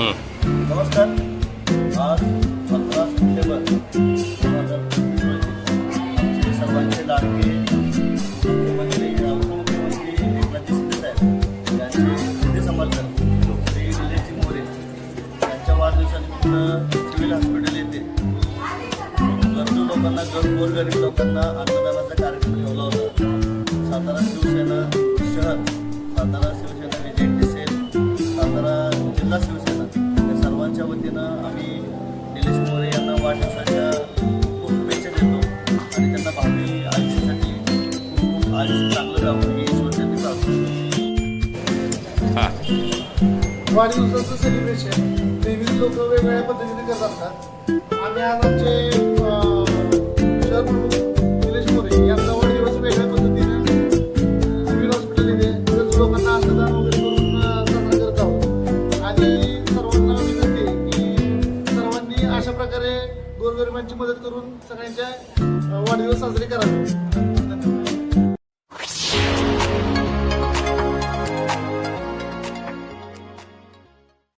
नमस्कार. आज सतरा सप्टेंबर दोन हजार चोवीस रोजी आमचे सर्वांचे लाडके मुख्यमंत्री उपमुख्यमंत्री एकनाथजी शिंदे साहेब यांचे शिंदे समर्थन श्री निलेशजी मोरे. यांच्या वाढदिवसानिमित्त सिव्हिल हॉस्पिटल येते. गरजू लोकांना गर गोरगरीब लोकांना अन्नदानाचा कार्यक्रम ठेवला होता. सातारा शिवसेना शहर सातारा शिवसेना वतीनं आम्ही निलेश मोरे यांना वाढदिवसाच्या खूप शुभेच्छा देतो. आणि त्यांना भावी आयुष्यासाठी खूप खूप आयुष्य चांगलं जावं ही ईश्वरचरणी प्रार्थना वाढदिवसाचं सेलिब्रेशन नेहमीच लोक वेगवेगळ्या पद्धतीने करत असतात. आम्ही आज आमचे शहर प्रमुख निलेश मोरे यांचा प्रकारे गोरगरिबांची मदत करून सगळ्यांच्या वाढदिवस साजरे करावे.